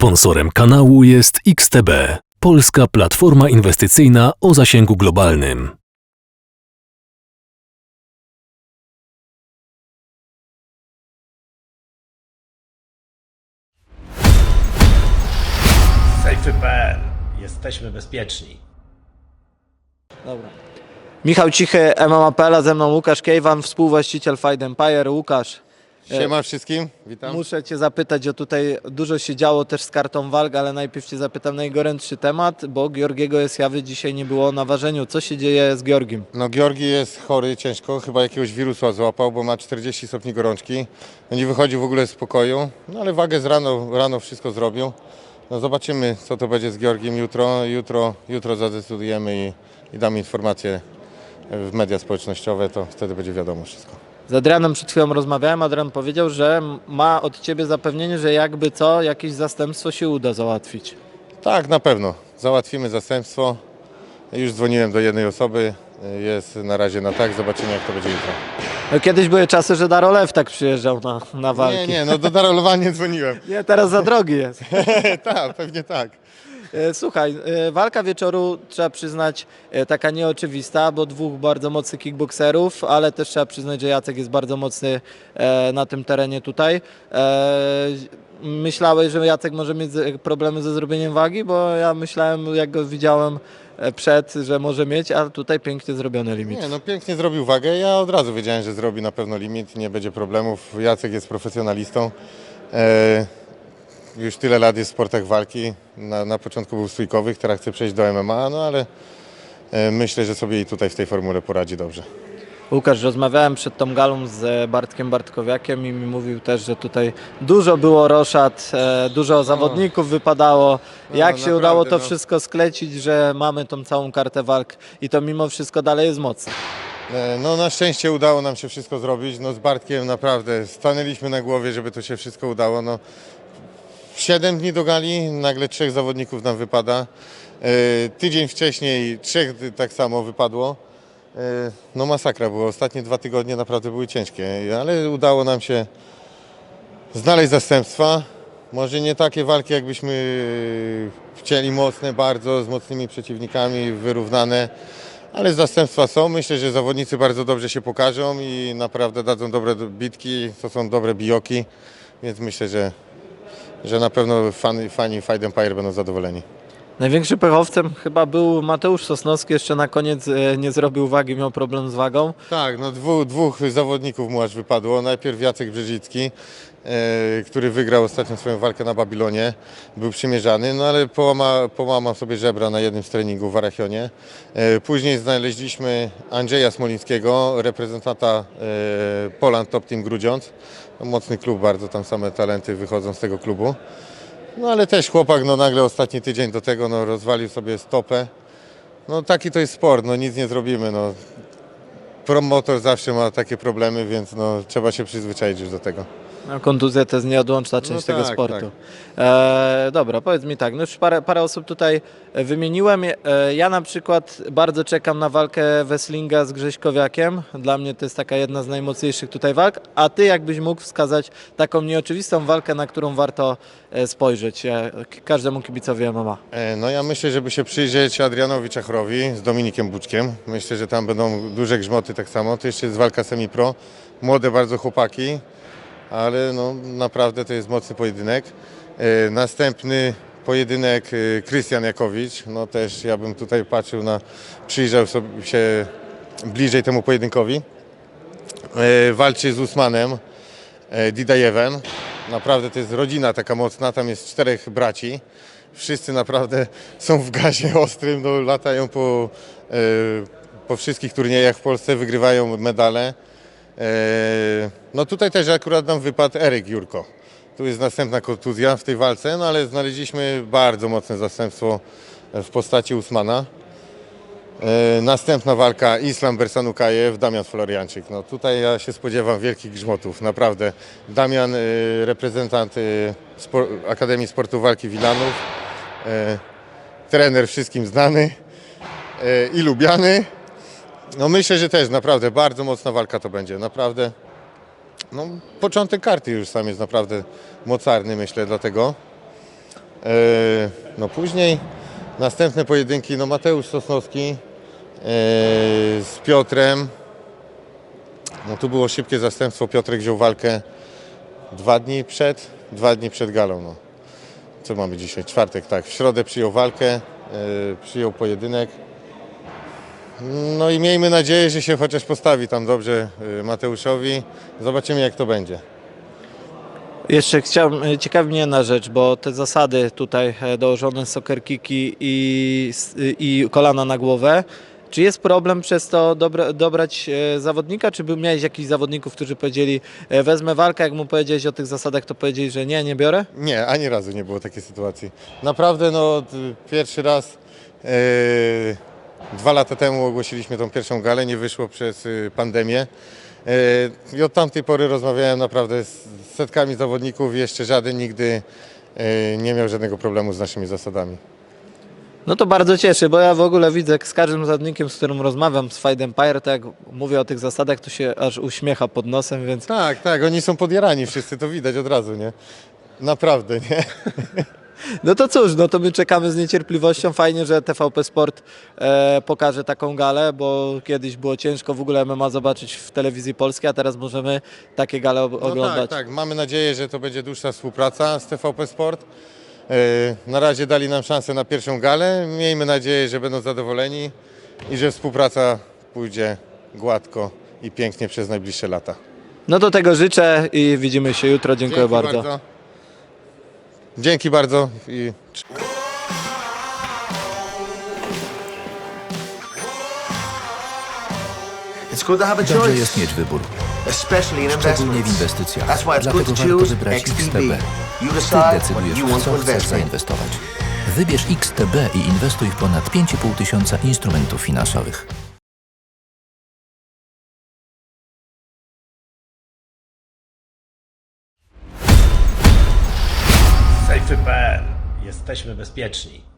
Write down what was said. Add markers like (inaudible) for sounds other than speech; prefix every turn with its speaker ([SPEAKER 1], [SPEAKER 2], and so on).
[SPEAKER 1] Sponsorem kanału jest XTB, polska platforma inwestycyjna o zasięgu globalnym.
[SPEAKER 2] Safety.pl. Jesteśmy bezpieczni.
[SPEAKER 3] Dobra. Michał Cichy, MMA.pl, a ze mną Łukasz Kejwan, współwłaściciel Fight Empire. Łukasz,
[SPEAKER 4] Siema wszystkim, witam.
[SPEAKER 3] muszę Cię zapytać, o tutaj dużo się działo też z kartą walk, ale najpierw Cię zapytam najgorętszy temat, bo Georgiego Esjawy dzisiaj nie było na ważeniu. Co się dzieje z Georgim?
[SPEAKER 4] No Georgi jest chory ciężko, chyba jakiegoś wirusa złapał, bo ma 40 stopni gorączki. Nie wychodził w ogóle z pokoju, no ale wagę z rano, rano wszystko zrobił. No zobaczymy co to będzie z Georgiem jutro. Jutro, jutro zadecydujemy i, i damy informacje w media społecznościowe, to wtedy będzie wiadomo wszystko.
[SPEAKER 3] Z Adrianem przed chwilą rozmawiałem, Adrian powiedział, że ma od Ciebie zapewnienie, że jakby co, jakieś zastępstwo się uda załatwić.
[SPEAKER 4] Tak, na pewno. Załatwimy zastępstwo. Już dzwoniłem do jednej osoby, jest na razie na tak, zobaczymy jak to będzie jutro.
[SPEAKER 3] No, kiedyś były czasy, że Darolew tak przyjeżdżał na, na walki.
[SPEAKER 4] Nie, nie, no do darolowania nie dzwoniłem. (laughs)
[SPEAKER 3] nie, teraz za drogi jest. (laughs)
[SPEAKER 4] tak, pewnie tak.
[SPEAKER 3] E, Słuchaj, e, walka wieczoru trzeba przyznać e, taka nieoczywista, bo dwóch bardzo mocnych kickboxerów, ale też trzeba przyznać, że Jacek jest bardzo mocny na tym terenie tutaj. Myślałeś, że Jacek może mieć problemy ze zrobieniem wagi, bo ja myślałem, jak go widziałem przed, że może mieć, a tutaj pięknie zrobiony limit.
[SPEAKER 4] Nie, no pięknie zrobił wagę. Ja od razu wiedziałem, że zrobi na pewno limit, nie będzie problemów. Jacek jest profesjonalistą. Już tyle lat jest w sportach walki. Na, na początku był stójkowych, teraz chce przejść do MMA, no ale e, myślę, że sobie i tutaj w tej formule poradzi dobrze.
[SPEAKER 3] Łukasz, rozmawiałem przed tą galą z Bartkiem Bartkowiakiem i mi mówił też, że tutaj dużo było roszad, e, dużo zawodników wypadało.
[SPEAKER 4] No,
[SPEAKER 3] Jak się
[SPEAKER 4] naprawdę,
[SPEAKER 3] udało to
[SPEAKER 4] no.
[SPEAKER 3] wszystko sklecić, że mamy tą całą kartę walk i to mimo wszystko dalej jest mocne.
[SPEAKER 4] E, No na szczęście udało nam się wszystko zrobić. No z Bartkiem naprawdę stanęliśmy na głowie, żeby to się wszystko udało. No, siedem dni do gali, nagle trzech zawodników nam wypada. E, tydzień wcześniej trzech tak samo wypadło. E, no masakra było. Ostatnie dwa tygodnie naprawdę były ciężkie, ale udało nam się znaleźć zastępstwa. Może nie takie walki, jakbyśmy chcieli, mocne bardzo, z mocnymi przeciwnikami, wyrównane. Ale zastępstwa są. Myślę, że zawodnicy bardzo dobrze się pokażą i naprawdę dadzą dobre bitki. To są dobre bijoki, więc myślę, że, że na pewno fani, fani Fight Empire będą zadowoleni.
[SPEAKER 3] Największym pechowcem chyba był Mateusz Sosnowski, jeszcze na koniec e, nie zrobił wagi, miał problem z wagą.
[SPEAKER 4] Tak, no dwóch, dwóch zawodników mu aż wypadło. Najpierw Jacek Brzezicki, e, który wygrał ostatnią swoją walkę na Babilonie, był przymierzany, no ale połama, połamał sobie żebra na jednym z treningów w Arachionie. E, później znaleźliśmy Andrzeja Smolińskiego, reprezentanta e, Poland Top Team Grudziądz. No, mocny klub, bardzo tam same talenty wychodzą z tego klubu. No ale też chłopak no nagle ostatni tydzień do tego no, rozwalił sobie stopę. No taki to jest sport, no nic nie zrobimy. No. Promotor zawsze ma takie problemy, więc no, trzeba się przyzwyczaić już do tego.
[SPEAKER 3] No, kontuzja to jest nieodłączna część
[SPEAKER 4] No
[SPEAKER 3] tego
[SPEAKER 4] tak,
[SPEAKER 3] sportu.
[SPEAKER 4] tak.
[SPEAKER 3] E, dobra, powiedz mi tak, no już parę, parę osób tutaj e, wymieniłem. E, ja na przykład bardzo czekam na walkę Weslinga z Grześkowiakiem. Dla mnie to jest taka jedna z najmocniejszych tutaj walk. A ty jakbyś mógł wskazać taką nieoczywistą walkę, na którą warto e, spojrzeć e, k- każdemu kibicowi MMA?
[SPEAKER 4] E, No ja myślę, żeby się przyjrzeć Adrianowi Czachrowi z Dominikiem Buczkiem. Myślę, że tam będą duże grzmoty tak samo. To jeszcze jest walka semi-pro. Młode bardzo chłopaki, ale no, naprawdę to jest mocny pojedynek. E, Następny pojedynek e, Krystian Jakowicz. No też ja bym tutaj patrzył na, przyjrzał sobie się bliżej temu pojedynkowi. E, Walczy z Usmanem Didajewem. Naprawdę to jest rodzina taka mocna, tam jest czterech braci. Wszyscy naprawdę są w gazie (laughs) ostrym, no, latają po, po wszystkich turniejach w Polsce, wygrywają medale. E, No tutaj też akurat nam wypadł Eryk Jurko. Tu jest następna kontuzja w tej walce, no ale znaleźliśmy bardzo mocne zastępstwo w postaci Usmana. E, Następna walka Islam Bersanukajew, Damian Florianczyk. No tutaj ja się spodziewam wielkich grzmotów, naprawdę. Damian, e, reprezentant Akademii Sportu Walki Wilanów, trener wszystkim znany i lubiany. No myślę, że też naprawdę bardzo mocna walka to będzie, naprawdę. No, początek karty już sam jest naprawdę mocarny, myślę, dlatego. E, No później następne pojedynki, no Mateusz Sosnowski e, z Piotrem. No tu było szybkie zastępstwo, Piotrek wziął walkę dwa dni przed, dwa dni przed galą. No. Co mamy dzisiaj? Czwartek, tak. W środę przyjął walkę, e, przyjął pojedynek. No i miejmy nadzieję, że się chociaż postawi tam dobrze e, Mateuszowi. Zobaczymy jak to będzie.
[SPEAKER 3] Jeszcze chciałem, e, ciekawi mnie jedna rzecz, bo te zasady tutaj e, dołożone soccer kicki i, s- i kolana na głowę, czy jest problem przez to dobra, dobrać e, zawodnika, czy miałeś jakichś zawodników, którzy powiedzieli e, wezmę walkę, jak mu powiedziałeś o tych zasadach, to powiedzieli, że nie, nie biorę?
[SPEAKER 4] Nie, ani razu nie było takiej sytuacji. Naprawdę, no, pierwszy raz e, dwa lata temu ogłosiliśmy tą pierwszą galę, nie wyszło przez y, pandemię. E, I od tamtej pory rozmawiałem naprawdę z setkami zawodników i jeszcze żaden nigdy e, nie miał żadnego problemu z naszymi zasadami.
[SPEAKER 3] No to bardzo cieszy, bo ja w ogóle widzę z każdym zawodnikiem, z którym rozmawiam z Fight Empire, to jak mówię o tych zasadach, to się aż uśmiecha pod nosem, więc
[SPEAKER 4] Tak, tak, oni są podjarani wszyscy, to widać od razu, nie? Naprawdę, nie? (laughs)
[SPEAKER 3] No to cóż, no to my czekamy z niecierpliwością. Fajnie, że TVP Sport e, pokaże taką galę, bo kiedyś było ciężko w ogóle MMA zobaczyć w telewizji polskiej, a teraz możemy takie gale ob-
[SPEAKER 4] No
[SPEAKER 3] oglądać.
[SPEAKER 4] tak, tak. Mamy nadzieję, że to będzie dłuższa współpraca z TVP Sport. E, Na razie dali nam szansę na pierwszą galę. Miejmy nadzieję, że będą zadowoleni i że współpraca pójdzie gładko i pięknie przez najbliższe lata.
[SPEAKER 3] No to tego życzę i widzimy się jutro. Dziękuję
[SPEAKER 4] Dzięki
[SPEAKER 3] bardzo.
[SPEAKER 4] Dzięki bardzo i
[SPEAKER 5] Dobrze jest mieć wybór, szczególnie w inwestycjach. Dlatego
[SPEAKER 6] to
[SPEAKER 5] warto wybrać
[SPEAKER 6] XTB.
[SPEAKER 5] Ty decydujesz, w co chcesz zainwestować. Wybierz XTB i inwestuj w ponad 5,5 tysiąca instrumentów finansowych.
[SPEAKER 2] Safety.pl. Jesteśmy bezpieczni.